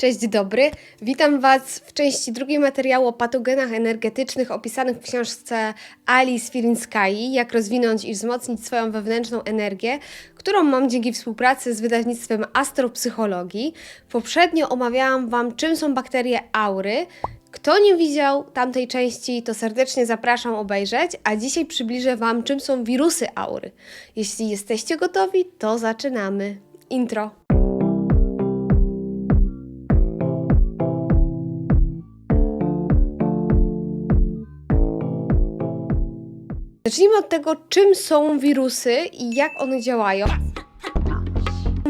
Cześć, dobry. Witam Was w części drugiej materiału o patogenach energetycznych opisanych w książce Alice Filinskai Jak rozwinąć i wzmocnić swoją wewnętrzną energię, którą mam dzięki współpracy z wydawnictwem Astropsychologii. Poprzednio omawiałam Wam, czym są bakterie aury. Kto nie widział tamtej części, to serdecznie zapraszam obejrzeć, a dzisiaj przybliżę Wam, czym są wirusy aury. Jeśli jesteście gotowi, to zaczynamy. Intro. Zacznijmy od tego, czym są wirusy i jak one działają.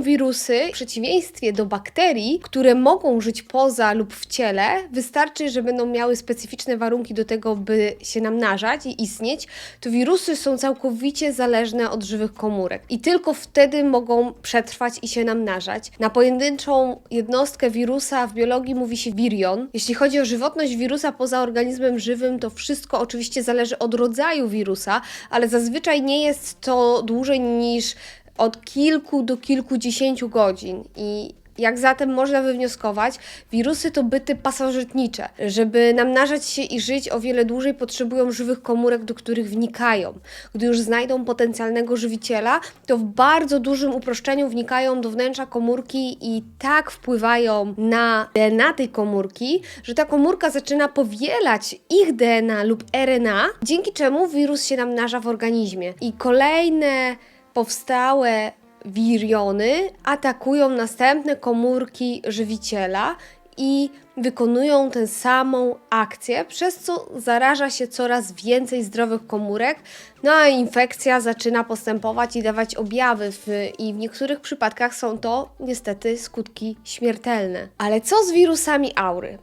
Wirusy, w przeciwieństwie do bakterii, które mogą żyć poza lub w ciele, wystarczy, że będą miały specyficzne warunki do tego, by się namnażać i istnieć, to wirusy są całkowicie zależne od żywych komórek i tylko wtedy mogą przetrwać i się namnażać. Na pojedynczą jednostkę wirusa w biologii mówi się virion. Jeśli chodzi o żywotność wirusa poza organizmem żywym, to wszystko oczywiście zależy od rodzaju wirusa, ale zazwyczaj nie jest to dłużej niż od kilku do kilkudziesięciu godzin i jak zatem można wywnioskować, wirusy to byty pasożytnicze. Żeby namnażać się i żyć o wiele dłużej, potrzebują żywych komórek, do których wnikają. Gdy już znajdą potencjalnego żywiciela, to w bardzo dużym uproszczeniu wnikają do wnętrza komórki i tak wpływają na DNA tej komórki, że ta komórka zaczyna powielać ich DNA lub RNA, dzięki czemu wirus się namnaża w organizmie. I kolejne powstałe wiriony atakują następne komórki żywiciela i wykonują tę samą akcję, przez co zaraża się coraz więcej zdrowych komórek, no a infekcja zaczyna postępować i dawać objawy, w, i w niektórych przypadkach są to niestety skutki śmiertelne. Ale co z wirusami aury?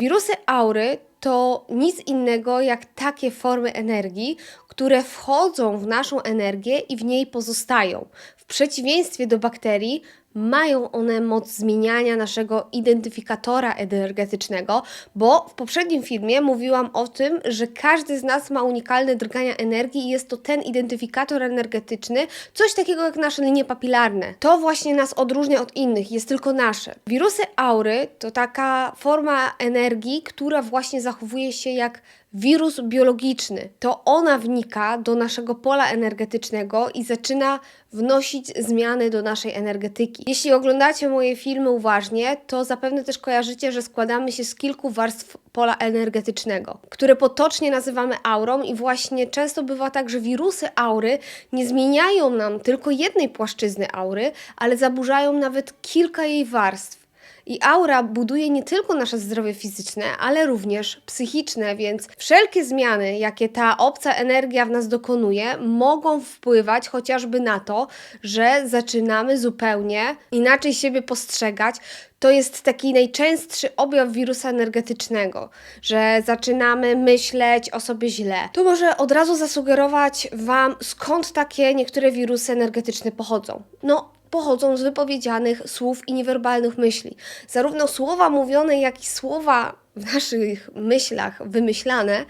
Wirusy aury to nic innego jak takie formy energii, które wchodzą w naszą energię i w niej pozostają. W przeciwieństwie do bakterii, mają one moc zmieniania naszego identyfikatora energetycznego, bo w poprzednim filmie mówiłam o tym, że każdy z nas ma unikalne drgania energii i jest to ten identyfikator energetyczny, coś takiego jak nasze linie papilarne. To właśnie nas odróżnia od innych, jest tylko nasze. Wirusy aury to taka forma energii, która właśnie zachowuje się jak wirus biologiczny. To ona wnika do naszego pola energetycznego i zaczyna wnosić zmiany do naszej energetyki. Jeśli oglądacie moje filmy uważnie, to zapewne też kojarzycie, że składamy się z kilku warstw pola energetycznego, które potocznie nazywamy aurą i właśnie często bywa tak, że wirusy aury nie zmieniają nam tylko jednej płaszczyzny aury, ale zaburzają nawet kilka jej warstw. I aura buduje nie tylko nasze zdrowie fizyczne, ale również psychiczne, więc wszelkie zmiany, jakie ta obca energia w nas dokonuje, mogą wpływać chociażby na to, że zaczynamy zupełnie inaczej siebie postrzegać. To jest taki najczęstszy objaw wirusa energetycznego, że zaczynamy myśleć o sobie źle. To może od razu zasugerować Wam, skąd takie niektóre wirusy energetyczne pochodzą. No, pochodzą z wypowiedzianych słów i niewerbalnych myśli. Zarówno słowa mówione, jak i słowa w naszych myślach wymyślane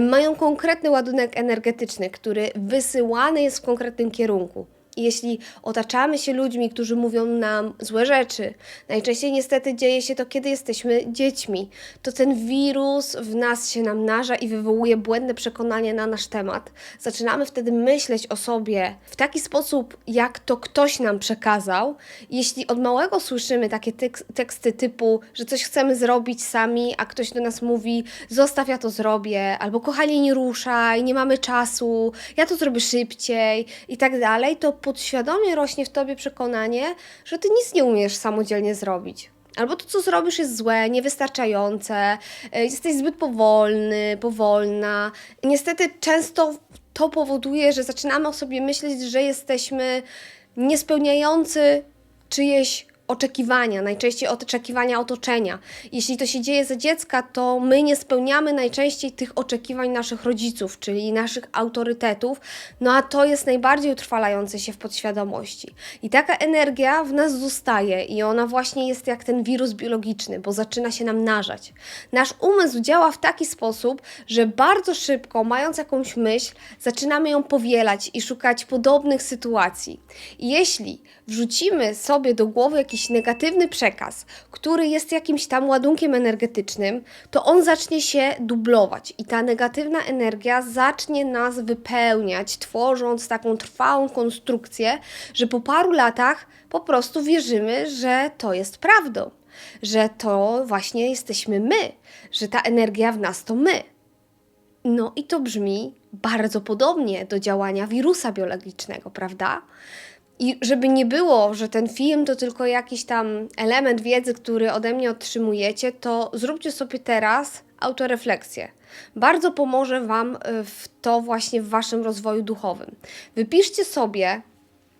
mają konkretny ładunek energetyczny, który wysyłany jest w konkretnym kierunku. Jeśli otaczamy się ludźmi, którzy mówią nam złe rzeczy, najczęściej niestety dzieje się to, kiedy jesteśmy dziećmi, to ten wirus w nas się namnaża i wywołuje błędne przekonanie na nasz temat. Zaczynamy wtedy myśleć o sobie w taki sposób, jak to ktoś nam przekazał. Jeśli od małego słyszymy takie teksty typu, że coś chcemy zrobić sami, a ktoś do nas mówi, zostaw, ja to zrobię, albo kochanie, nie ruszaj, nie mamy czasu, ja to zrobię szybciej i tak dalej, to podświadomie rośnie w tobie przekonanie, że ty nic nie umiesz samodzielnie zrobić. Albo to, co zrobisz, jest złe, niewystarczające, e, jesteś zbyt powolny, powolna. Niestety, często to powoduje, że zaczynamy o sobie myśleć, że jesteśmy niespełniający czyjeś oczekiwania, najczęściej oczekiwania otoczenia. Jeśli to się dzieje za dziecka, to my nie spełniamy najczęściej tych oczekiwań naszych rodziców, czyli naszych autorytetów, no a to jest najbardziej utrwalające się w podświadomości. I taka energia w nas zostaje i ona właśnie jest jak ten wirus biologiczny, bo zaczyna się nam narzać. Nasz umysł działa w taki sposób, że bardzo szybko, mając jakąś myśl, zaczynamy ją powielać i szukać podobnych sytuacji. I jeśli wrzucimy sobie do głowy jakiś negatywny przekaz, który jest jakimś tam ładunkiem energetycznym, to on zacznie się dublować i ta negatywna energia zacznie nas wypełniać, tworząc taką trwałą konstrukcję, że po paru latach po prostu wierzymy, że to jest prawdą, że to właśnie jesteśmy my, że ta energia w nas to my. No i to brzmi bardzo podobnie do działania wirusa biologicznego, prawda? I żeby nie było, że ten film to tylko jakiś tam element wiedzy, który ode mnie otrzymujecie, to zróbcie sobie teraz autorefleksję. Bardzo pomoże Wam y, w to właśnie w Waszym rozwoju duchowym. Wypiszcie sobie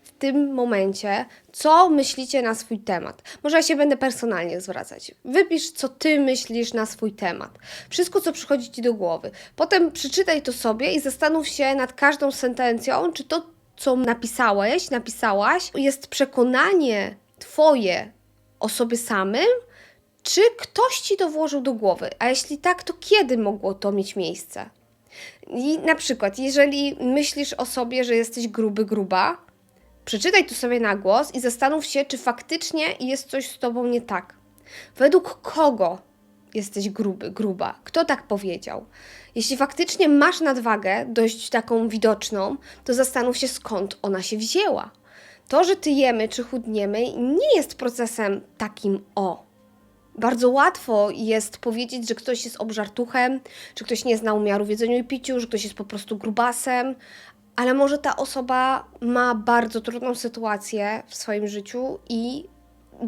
w tym momencie, co myślicie na swój temat. Może ja się będę personalnie zwracać. Wypisz, co ty myślisz na swój temat. Wszystko, co przychodzi ci do głowy. Potem przeczytaj to sobie i zastanów się nad każdą sentencją, czy to, co napisałeś, napisałaś, jest przekonanie twoje o sobie samym, czy ktoś ci to włożył do głowy? A jeśli tak, to kiedy mogło to mieć miejsce? I na przykład, jeżeli myślisz o sobie, że jesteś gruby, gruba, Przeczytaj to sobie na głos i zastanów się, czy faktycznie jest coś z tobą nie tak. Według kogo jesteś gruby, gruba? Kto tak powiedział? Jeśli faktycznie masz nadwagę, dość taką widoczną, to zastanów się, skąd ona się wzięła. To, że tyjemy czy chudniemy, nie jest procesem takim o. Bardzo łatwo jest powiedzieć, że ktoś jest obżartuchem, że ktoś nie zna umiaru w jedzeniu i piciu, że ktoś jest po prostu grubasem, ale może ta osoba ma bardzo trudną sytuację w swoim życiu i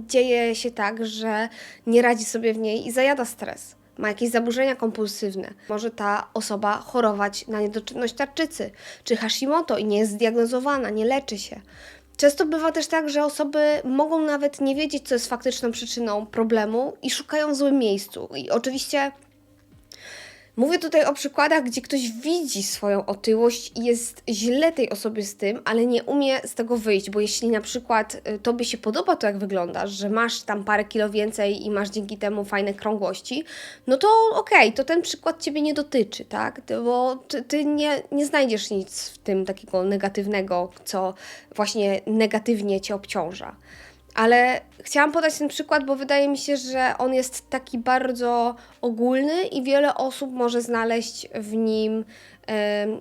dzieje się tak, że nie radzi sobie w niej i zajada stres. Ma jakieś zaburzenia kompulsywne. Może ta osoba chorować na niedoczynność tarczycy czy Hashimoto i nie jest zdiagnozowana, nie leczy się. Często bywa też tak, że osoby mogą nawet nie wiedzieć, co jest faktyczną przyczyną problemu i szukają w złym miejscu. I oczywiście Mówię tutaj o przykładach, gdzie ktoś widzi swoją otyłość i jest źle tej osobie z tym, ale nie umie z tego wyjść, bo jeśli na przykład y, tobie się podoba to, jak wyglądasz, że masz tam parę kilo więcej i masz dzięki temu fajne krągłości, no to okej, okay, to ten przykład ciebie nie dotyczy, tak? Bo ty, ty nie, nie znajdziesz nic w tym takiego negatywnego, co właśnie negatywnie cię obciąża. Ale chciałam podać ten przykład, bo wydaje mi się, że on jest taki bardzo ogólny i wiele osób może znaleźć w nim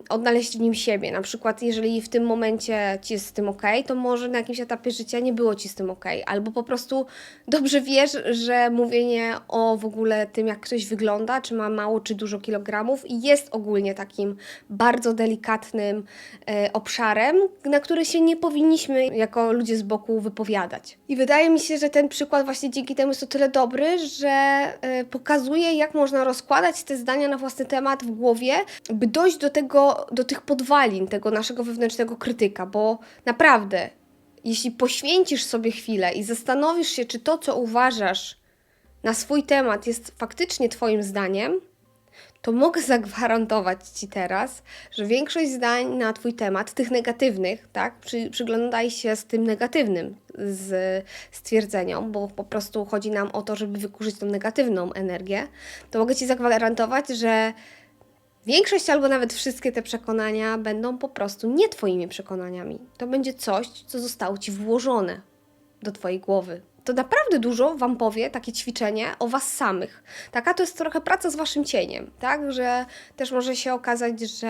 odnaleźć w nim siebie. Na przykład, jeżeli w tym momencie ci jest z tym ok, to może na jakimś etapie życia nie było ci z tym ok, albo po prostu dobrze wiesz, że mówienie o w ogóle tym, jak ktoś wygląda, czy ma mało, czy dużo kilogramów, jest ogólnie takim bardzo delikatnym e, obszarem, na który się nie powinniśmy jako ludzie z boku wypowiadać. I wydaje mi się, że ten przykład właśnie dzięki temu jest o tyle dobry, że e, pokazuje, jak można rozkładać te zdania na własny temat w głowie, by dojść do tego, do tych podwalin, tego naszego wewnętrznego krytyka, bo naprawdę, jeśli poświęcisz sobie chwilę i zastanowisz się, czy to, co uważasz na swój temat jest faktycznie Twoim zdaniem, to mogę zagwarantować Ci teraz, że większość zdań na Twój temat, tych negatywnych, tak, przy, przyglądaj się z tym negatywnym z stwierdzeniom, bo po prostu chodzi nam o to, żeby wykurzyć tą negatywną energię, to mogę Ci zagwarantować, że Większość albo nawet wszystkie te przekonania będą po prostu nie Twoimi przekonaniami. To będzie coś, co zostało Ci włożone do Twojej głowy. To naprawdę dużo Wam powie takie ćwiczenie o Was samych. Taka to jest trochę praca z Waszym cieniem, tak? Że też może się okazać, że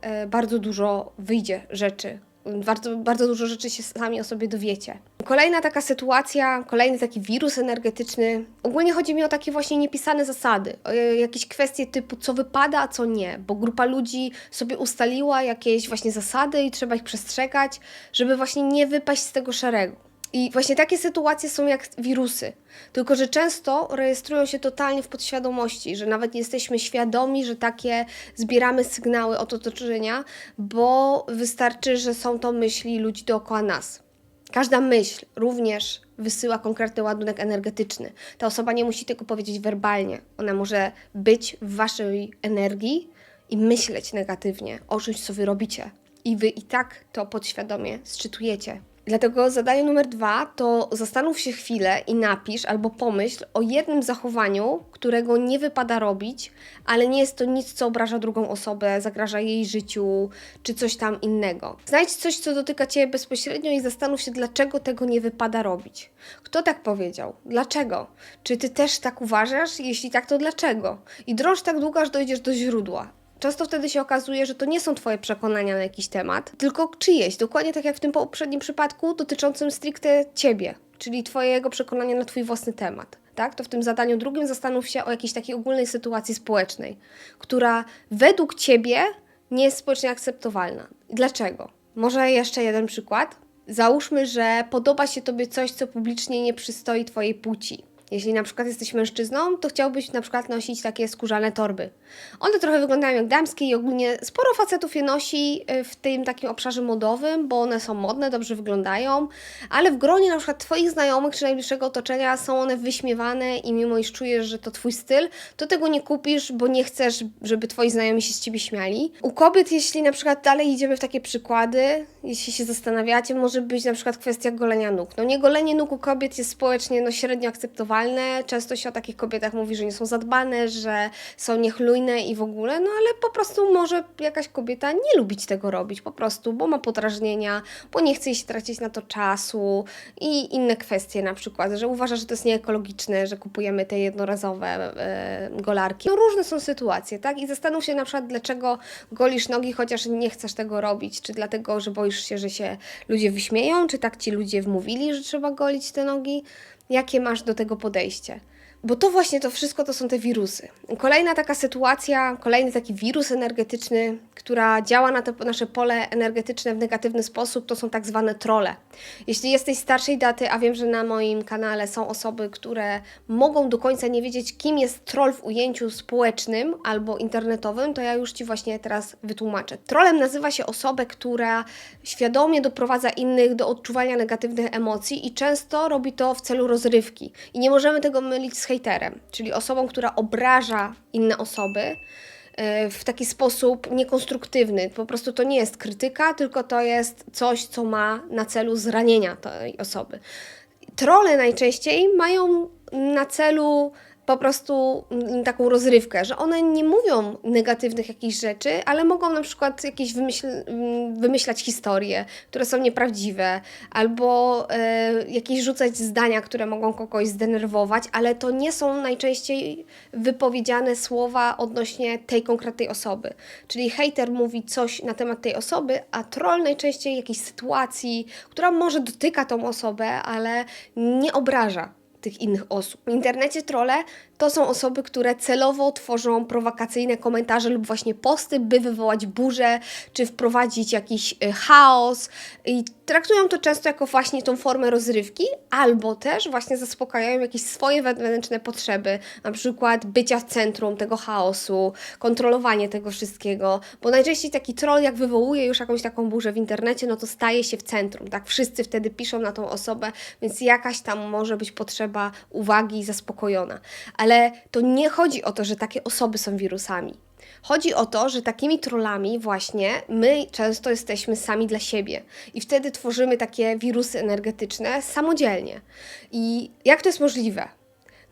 e, bardzo dużo wyjdzie rzeczy, bardzo, bardzo dużo rzeczy się sami o sobie dowiecie. Kolejna taka sytuacja, kolejny taki wirus energetyczny. Ogólnie chodzi mi o takie właśnie niepisane zasady, jakieś kwestie typu co wypada, a co nie, bo grupa ludzi sobie ustaliła jakieś właśnie zasady i trzeba ich przestrzegać, żeby właśnie nie wypaść z tego szeregu. I właśnie takie sytuacje są jak wirusy, tylko że często rejestrują się totalnie w podświadomości, że nawet nie jesteśmy świadomi, że takie zbieramy sygnały od otoczenia, bo wystarczy, że są to myśli ludzi dookoła nas. Każda myśl również wysyła konkretny ładunek energetyczny. Ta osoba nie musi tego powiedzieć werbalnie. Ona może być w waszej energii i myśleć negatywnie o czymś, co wy robicie. I wy i tak to podświadomie sczytujecie. Dlatego zadanie numer dwa to zastanów się chwilę i napisz albo pomyśl o jednym zachowaniu, którego nie wypada robić, ale nie jest to nic, co obraża drugą osobę, zagraża jej życiu czy coś tam innego. Znajdź coś, co dotyka Ciebie bezpośrednio i zastanów się, dlaczego tego nie wypada robić. Kto tak powiedział? Dlaczego? Czy Ty też tak uważasz? Jeśli tak, to dlaczego? I drąż tak długo, aż dojdziesz do źródła. Często wtedy się okazuje, że to nie są Twoje przekonania na jakiś temat, tylko czyjeś. Dokładnie tak jak w tym poprzednim przypadku dotyczącym stricte Ciebie, czyli Twojego przekonania na Twój własny temat. Tak? To w tym zadaniu drugim zastanów się o jakiejś takiej ogólnej sytuacji społecznej, która według Ciebie nie jest społecznie akceptowalna. Dlaczego? Może jeszcze jeden przykład. Załóżmy, że podoba się Tobie coś, co publicznie nie przystoi Twojej płci. Jeśli na przykład jesteś mężczyzną, to chciałbyś na przykład nosić takie skórzane torby. One trochę wyglądają jak damskie i ogólnie sporo facetów je nosi y, w tym takim obszarze modowym, bo one są modne, dobrze wyglądają, ale w gronie na przykład Twoich znajomych czy najbliższego otoczenia są one wyśmiewane i mimo iż czujesz, że to Twój styl, to tego nie kupisz, bo nie chcesz, żeby Twoi znajomi się z Ciebie śmiali. U kobiet, jeśli na przykład dalej idziemy w takie przykłady, jeśli się zastanawiacie, może być na przykład kwestia golenia nóg. No nie golenie nóg u kobiet jest społecznie no, średnio Często się o takich kobietach mówi, że nie są zadbane, że są niechlujne i w ogóle, no ale po prostu może jakaś kobieta nie lubić tego robić, po prostu, bo ma podrażnienia, bo nie chce się tracić na to czasu i inne kwestie na przykład, że uważa, że to jest nieekologiczne, że kupujemy te jednorazowe e, golarki. No różne są sytuacje, tak? I zastanów się na przykład, dlaczego golisz nogi, chociaż nie chcesz tego robić, czy dlatego, że boisz się, że się ludzie wyśmieją, czy tak ci ludzie wmówili, że trzeba golić te nogi jakie masz do tego podejście. Bo to właśnie to wszystko to są te wirusy. Kolejna taka sytuacja, kolejny taki wirus energetyczny, która działa na to nasze pole energetyczne w negatywny sposób, to są tak zwane trole. Jeśli jesteś starszej daty, a wiem, że na moim kanale są osoby, które mogą do końca nie wiedzieć, kim jest troll w ujęciu społecznym albo internetowym, to ja już Ci właśnie teraz wytłumaczę. Trolem nazywa się osobę, która świadomie doprowadza innych do odczuwania negatywnych emocji i często robi to w celu rozrywki. I nie możemy tego mylić z hejterem, czyli osobą, która obraża inne osoby e, w taki sposób niekonstruktywny. Po prostu to nie jest krytyka, tylko to jest coś, co ma na celu zranienia tej osoby. Trole najczęściej mają na celu po prostu taką rozrywkę, że one nie mówią negatywnych jakichś rzeczy, ale mogą na przykład jakieś wymyśl, wymyślać historie, które są nieprawdziwe, albo e, jakieś rzucać zdania, które mogą kogoś zdenerwować, ale to nie są najczęściej wypowiedziane słowa odnośnie tej konkretnej osoby. Czyli hater mówi coś na temat tej osoby, a troll najczęściej jakiejś sytuacji, która może dotyka tą osobę, ale nie obraża tych innych osób. W internecie trolle to są osoby, które celowo tworzą prowokacyjne komentarze lub właśnie posty, by wywołać burzę, czy wprowadzić jakiś e, chaos i traktują to często jako właśnie tą formę rozrywki, albo też właśnie zaspokajają jakieś swoje wewnętrzne potrzeby, na przykład bycia w centrum tego chaosu, kontrolowanie tego wszystkiego, bo najczęściej taki troll jak wywołuje już jakąś taką burzę w internecie, no to staje się w centrum, tak? Wszyscy wtedy piszą na tą osobę, więc jakaś tam może być potrzeba uwagi zaspokojona. Ale to nie chodzi o to, że takie osoby są wirusami. Chodzi o to, że takimi trollami właśnie my często jesteśmy sami dla siebie i wtedy tworzymy takie wirusy energetyczne samodzielnie. I jak to jest możliwe?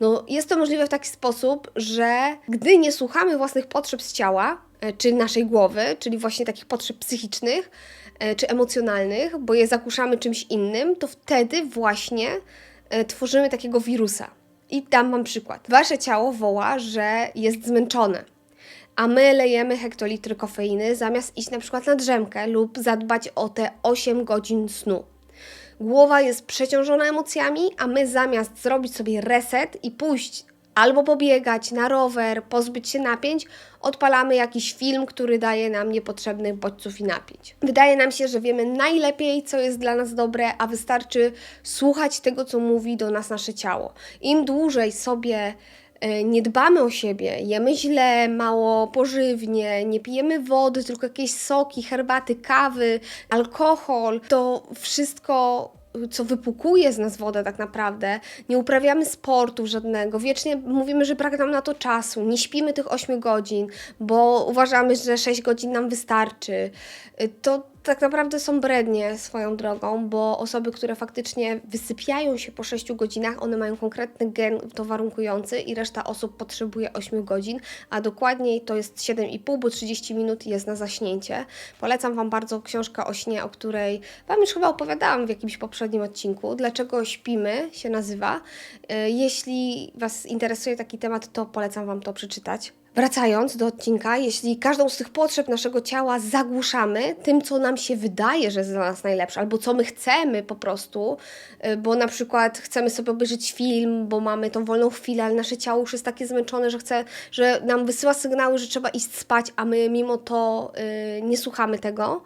No, jest to możliwe w taki sposób, że gdy nie słuchamy własnych potrzeb z ciała, e, czy naszej głowy, czyli właśnie takich potrzeb psychicznych e, czy emocjonalnych, bo je zakuszamy czymś innym, to wtedy właśnie e, tworzymy takiego wirusa. I dam Wam przykład. Wasze ciało woła, że jest zmęczone, a my lejemy hektolitry kofeiny zamiast iść na przykład na drzemkę lub zadbać o te 8 godzin snu. Głowa jest przeciążona emocjami, a my zamiast zrobić sobie reset i pójść albo pobiegać na rower, pozbyć się napięć, odpalamy jakiś film, który daje nam niepotrzebnych bodźców i napięć. Wydaje nam się, że wiemy najlepiej, co jest dla nas dobre, a wystarczy słuchać tego, co mówi do nas nasze ciało. Im dłużej sobie e, nie dbamy o siebie, jemy źle, mało pożywnie, nie pijemy wody, tylko jakieś soki, herbaty, kawy, alkohol, to wszystko co wypukuje z nas wodę tak naprawdę, nie uprawiamy sportu żadnego, wiecznie mówimy, że brak nam na to czasu, nie śpimy tych 8 godzin, bo uważamy, że 6 godzin nam wystarczy, to tak naprawdę są brednie swoją drogą, bo osoby, które faktycznie wysypiają się po 6 godzinach, one mają konkretny gen to warunkujący i reszta osób potrzebuje 8 godzin, a dokładniej to jest 7,5, bo 30 minut jest na zaśnięcie. Polecam Wam bardzo książkę o śnie, o której Wam już chyba opowiadałam w jakimś poprzednim odcinku. Dlaczego śpimy się nazywa. E, Jeśli Was interesuje taki temat, to polecam Wam to przeczytać. Wracając do odcinka, jeśli każdą z tych potrzeb naszego ciała zagłuszamy tym, co nam się wydaje, że jest dla nas najlepsze, albo co my chcemy po prostu, y, bo na przykład chcemy sobie obejrzeć film, bo mamy tą wolną chwilę, ale nasze ciało już jest takie zmęczone, że chce, że nam wysyła sygnały, że trzeba iść spać, a my mimo to y, nie słuchamy tego,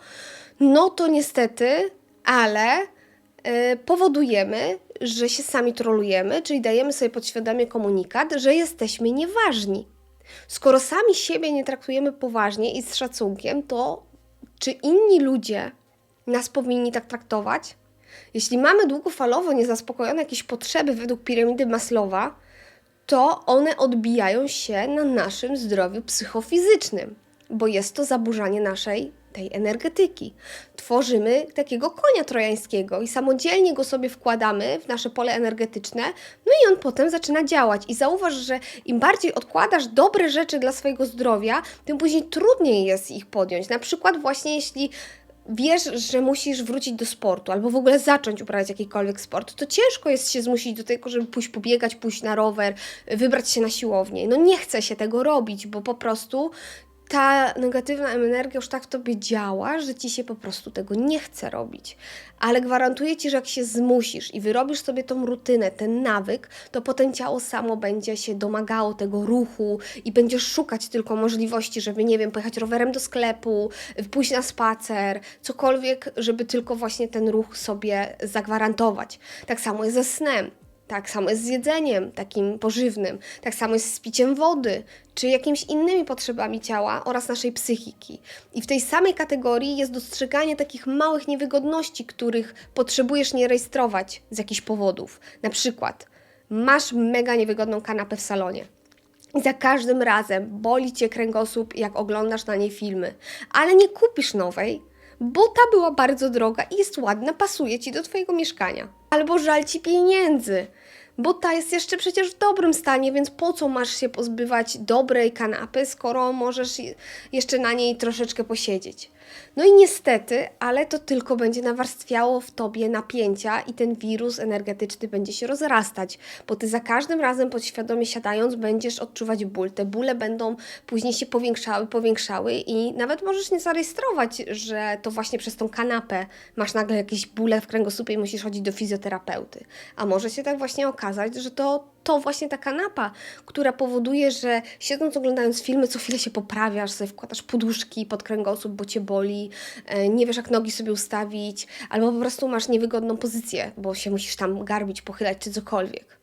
no to niestety, ale y, powodujemy, że się sami trolujemy, czyli dajemy sobie podświadomie komunikat, że jesteśmy nieważni. Skoro sami siebie nie traktujemy poważnie i z szacunkiem, to czy inni ludzie nas powinni tak traktować? Jeśli mamy długofalowo niezaspokojone jakieś potrzeby według piramidy Maslowa, to one odbijają się na naszym zdrowiu psychofizycznym, bo jest to zaburzanie naszej tej energetyki. Tworzymy takiego konia trojańskiego i samodzielnie go sobie wkładamy w nasze pole energetyczne, no i on potem zaczyna działać. I zauważ, że im bardziej odkładasz dobre rzeczy dla swojego zdrowia, tym później trudniej jest ich podjąć. Na przykład właśnie jeśli wiesz, że musisz wrócić do sportu albo w ogóle zacząć uprawiać jakikolwiek sport, to ciężko jest się zmusić do tego, żeby pójść pobiegać, pójść na rower, wybrać się na siłownię. No nie chce się tego robić, bo po prostu ta negatywna energia już tak w tobie działa, że ci się po prostu tego nie chce robić. Ale gwarantuję ci, że jak się zmusisz i wyrobisz sobie tą rutynę, ten nawyk, to potem ciało samo będzie się domagało tego ruchu i będziesz szukać tylko możliwości, żeby, nie wiem, pojechać rowerem do sklepu, pójść na spacer, cokolwiek, żeby tylko właśnie ten ruch sobie zagwarantować. Tak samo jest ze snem. Tak samo jest z jedzeniem takim pożywnym, tak samo jest z piciem wody, czy jakimiś innymi potrzebami ciała oraz naszej psychiki. I w tej samej kategorii jest dostrzeganie takich małych niewygodności, których potrzebujesz nie rejestrować z jakichś powodów. Na przykład masz mega niewygodną kanapę w salonie. I za każdym razem boli cię kręgosłup, jak oglądasz na niej filmy, ale nie kupisz nowej, bo ta była bardzo droga i jest ładna, pasuje ci do twojego mieszkania. Albo żal ci pieniędzy, bo ta jest jeszcze przecież w dobrym stanie, więc po co masz się pozbywać dobrej kanapy, skoro możesz je- jeszcze na niej troszeczkę posiedzieć. No i niestety, ale to tylko będzie nawarstwiało w tobie napięcia i ten wirus energetyczny będzie się rozrastać, bo ty za każdym razem podświadomie siadając będziesz odczuwać ból. Te bóle będą później się powiększały, powiększały i nawet możesz nie zarejestrować, że to właśnie przez tą kanapę masz nagle jakieś bóle w kręgosłupie i musisz chodzić do fizjoterapeuty. A może się tak właśnie okazać, że to to właśnie ta kanapa, która powoduje, że siedząc oglądając filmy, co chwilę się poprawiasz, sobie wkładasz poduszki pod kręgosłup, bo cię boli, e, nie wiesz jak nogi sobie ustawić, albo po prostu masz niewygodną pozycję, bo się musisz tam garbić, pochylać czy cokolwiek.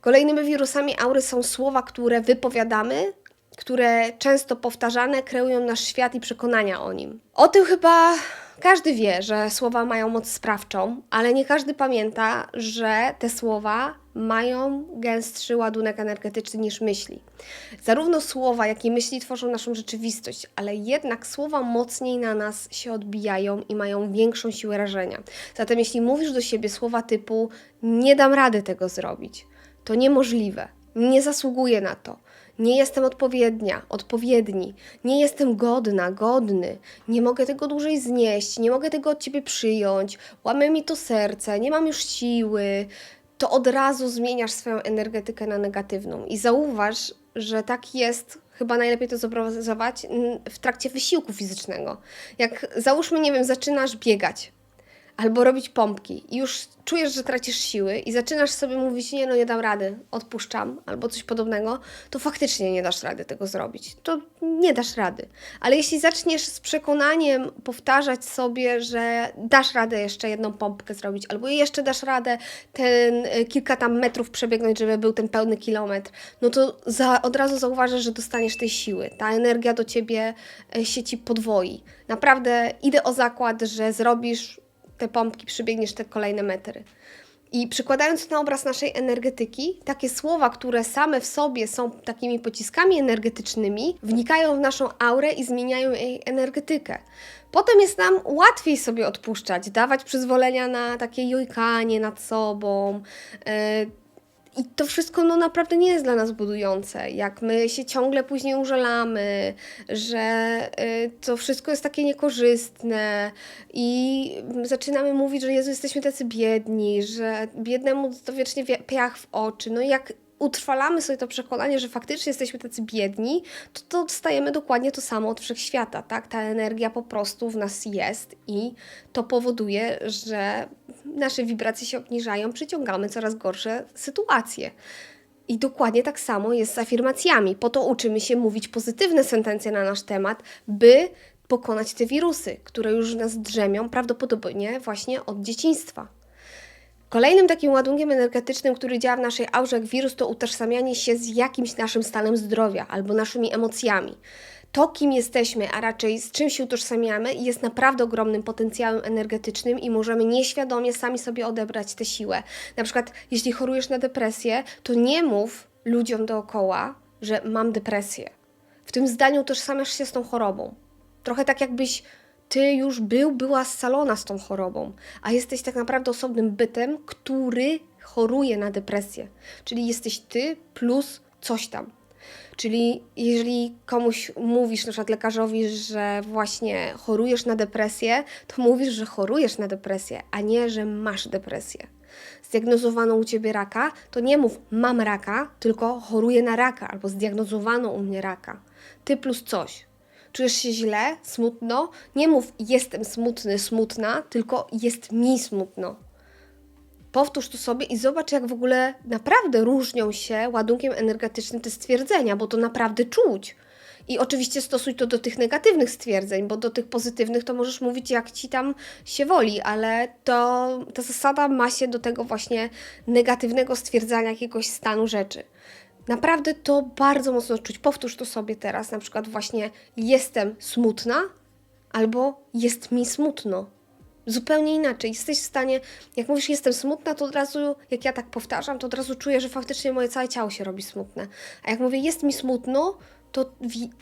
Kolejnymi wirusami aury są słowa, które wypowiadamy, które często powtarzane kreują nasz świat i przekonania o nim. O tym chyba każdy wie, że słowa mają moc sprawczą, ale nie każdy pamięta, że te słowa mają gęstszy ładunek energetyczny niż myśli. Zarówno słowa, jak i myśli tworzą naszą rzeczywistość, ale jednak słowa mocniej na nas się odbijają i mają większą siłę rażenia. Zatem jeśli mówisz do siebie słowa typu nie dam rady tego zrobić, to niemożliwe, nie zasługuję na to, nie jestem odpowiednia, odpowiedni, nie jestem godna, godny, nie mogę tego dłużej znieść, nie mogę tego od ciebie przyjąć, łamie mi to serce, nie mam już siły, to od razu zmieniasz swoją energetykę na negatywną. I zauważ, że tak jest, chyba najlepiej to zobrazować w trakcie wysiłku fizycznego. Jak załóżmy, nie wiem, zaczynasz biegać albo robić pompki i już czujesz, że tracisz siły i zaczynasz sobie mówić, nie no, nie dam rady, odpuszczam, albo coś podobnego, to faktycznie nie dasz rady tego zrobić. To nie dasz rady. Ale jeśli zaczniesz z przekonaniem powtarzać sobie, że dasz radę jeszcze jedną pompkę zrobić, albo jeszcze dasz radę ten y, kilka tam metrów przebiegnąć, żeby był ten pełny kilometr, no to za, od razu zauważysz, że dostaniesz tej siły. Ta energia do ciebie y, się ci podwoi. Naprawdę idę o zakład, że zrobisz te pompki, przybiegniesz te kolejne metry. I przykładając to na obraz naszej energetyki, takie słowa, które same w sobie są takimi pociskami energetycznymi, wnikają w naszą aurę i zmieniają jej energetykę. Potem jest nam łatwiej sobie odpuszczać, dawać przyzwolenia na takie jojkanie nad sobą. I to wszystko no, naprawdę nie jest dla nas budujące. Jak my się ciągle później użalamy, że y, to wszystko jest takie niekorzystne i zaczynamy mówić, że Jezu, jesteśmy tacy biedni, że biednemu to wiecznie wie- piach w oczy. No jak utrwalamy sobie to przekonanie, że faktycznie jesteśmy tacy biedni, to, to dostajemy dokładnie to samo od wszechświata, tak? Ta energia po prostu w nas jest i to powoduje, że nasze wibracje się obniżają, przyciągamy coraz gorsze sytuacje. I dokładnie tak samo jest z afirmacjami. Po to uczymy się mówić pozytywne sentencje na nasz temat, by pokonać te wirusy, które już w nas drzemią, prawdopodobnie właśnie od dzieciństwa. Kolejnym takim ładunkiem energetycznym, który działa w naszej aurze jak wirus, to utożsamianie się z jakimś naszym stanem zdrowia albo naszymi emocjami. To, kim jesteśmy, a raczej z czym się utożsamiamy, jest naprawdę ogromnym potencjałem energetycznym i możemy nieświadomie sami sobie odebrać tę siłę. Na przykład, jeśli chorujesz na depresję, to nie mów ludziom dookoła, że mam depresję. W tym zdaniu utożsamiasz się z tą chorobą. Trochę tak, jakbyś ty już był, była scalona z tą chorobą, a jesteś tak naprawdę osobnym bytem, który choruje na depresję. Czyli jesteś ty plus coś tam. Czyli jeżeli komuś mówisz, na przykład lekarzowi, że właśnie chorujesz na depresję, to mówisz, że chorujesz na depresję, a nie, że masz depresję. Zdiagnozowano u ciebie raka, to nie mów mam raka, tylko choruję na raka albo zdiagnozowano u mnie raka. Ty plus coś. Czujesz się źle, smutno? Nie mów jestem smutny, smutna, tylko jest mi smutno. Powtórz to sobie i zobacz, jak w ogóle naprawdę różnią się ładunkiem energetycznym te stwierdzenia, bo to naprawdę czuć. I oczywiście stosuj to do tych negatywnych stwierdzeń, bo do tych pozytywnych to możesz mówić jak ci tam się woli, ale to ta zasada ma się do tego właśnie negatywnego stwierdzania jakiegoś stanu rzeczy. Naprawdę to bardzo mocno czuć. Powtórz to sobie teraz, na przykład właśnie jestem smutna albo jest mi smutno. Zupełnie inaczej. Jesteś w stanie, jak mówisz jestem smutna, to od razu, jak ja tak powtarzam, to od razu czuję, że faktycznie moje całe ciało się robi smutne. A jak mówię jest mi smutno, to,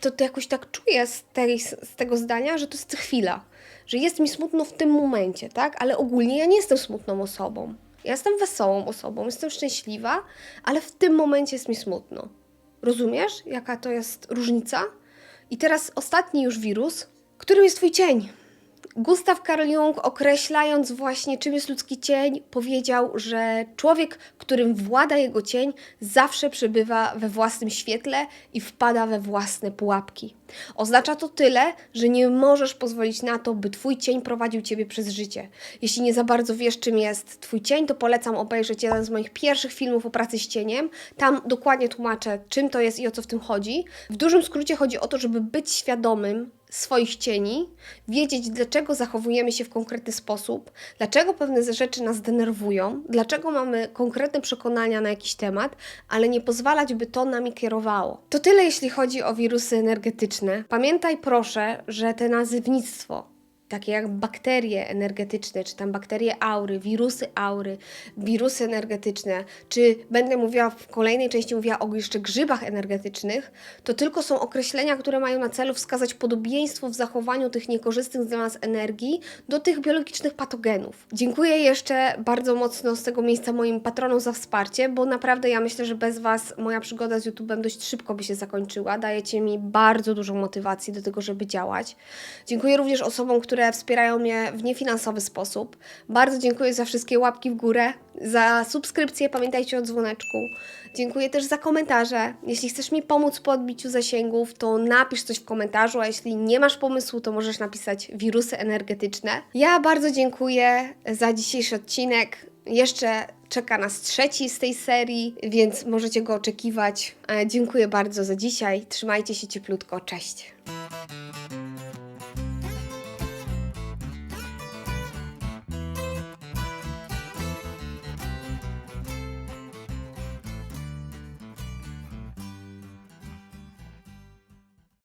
to, to jakoś tak czuję z, tej, z tego zdania, że to jest chwila. Że jest mi smutno w tym momencie, tak? Ale ogólnie ja nie jestem smutną osobą. Ja jestem wesołą osobą, jestem szczęśliwa, ale w tym momencie jest mi smutno. Rozumiesz, jaka to jest różnica? I teraz ostatni już wirus, którym jest Twój cień. Gustav Karl Jung, określając właśnie czym jest ludzki cień, powiedział, że człowiek, którym włada jego cień, zawsze przebywa we własnym świetle i wpada we własne pułapki. Oznacza to tyle, że nie możesz pozwolić na to, by Twój cień prowadził Ciebie przez życie. Jeśli nie za bardzo wiesz, czym jest Twój cień, to polecam obejrzeć jeden z moich pierwszych filmów o pracy z cieniem. Tam dokładnie tłumaczę, czym to jest i o co w tym chodzi. W dużym skrócie chodzi o to, żeby być świadomym swoich cieni, wiedzieć, dlaczego zachowujemy się w konkretny sposób, dlaczego pewne rzeczy nas denerwują, dlaczego mamy konkretne przekonania na jakiś temat, ale nie pozwalać, by to nami kierowało. To tyle, jeśli chodzi o wirusy energetyczne. Pamiętaj proszę, że te nazywnictwo, takie jak bakterie energetyczne, czy tam bakterie aury, wirusy aury, wirusy energetyczne, czy będę mówiła w kolejnej części mówiła o jeszcze grzybach energetycznych, to tylko są określenia, które mają na celu wskazać podobieństwo w zachowaniu tych niekorzystnych dla nas energii do tych biologicznych patogenów. Dziękuję jeszcze bardzo mocno z tego miejsca moim patronom za wsparcie, bo naprawdę ja myślę, że bez Was moja przygoda z YouTube'em dość szybko by się zakończyła. Dajecie mi bardzo dużą motywację do tego, żeby działać. Dziękuję również osobom, które które wspierają mnie w niefinansowy sposób. Bardzo dziękuję za wszystkie łapki w górę, za subskrypcję, pamiętajcie o dzwoneczku. Dziękuję też za komentarze. Jeśli chcesz mi pomóc po odbiciu zasięgów, to napisz coś w komentarzu, a jeśli nie masz pomysłu, to możesz napisać wirusy energetyczne. Ja bardzo dziękuję za dzisiejszy odcinek. Jeszcze czeka nas trzeci z tej serii, więc możecie go oczekiwać. Dziękuję bardzo za dzisiaj. Trzymajcie się cieplutko. Cześć.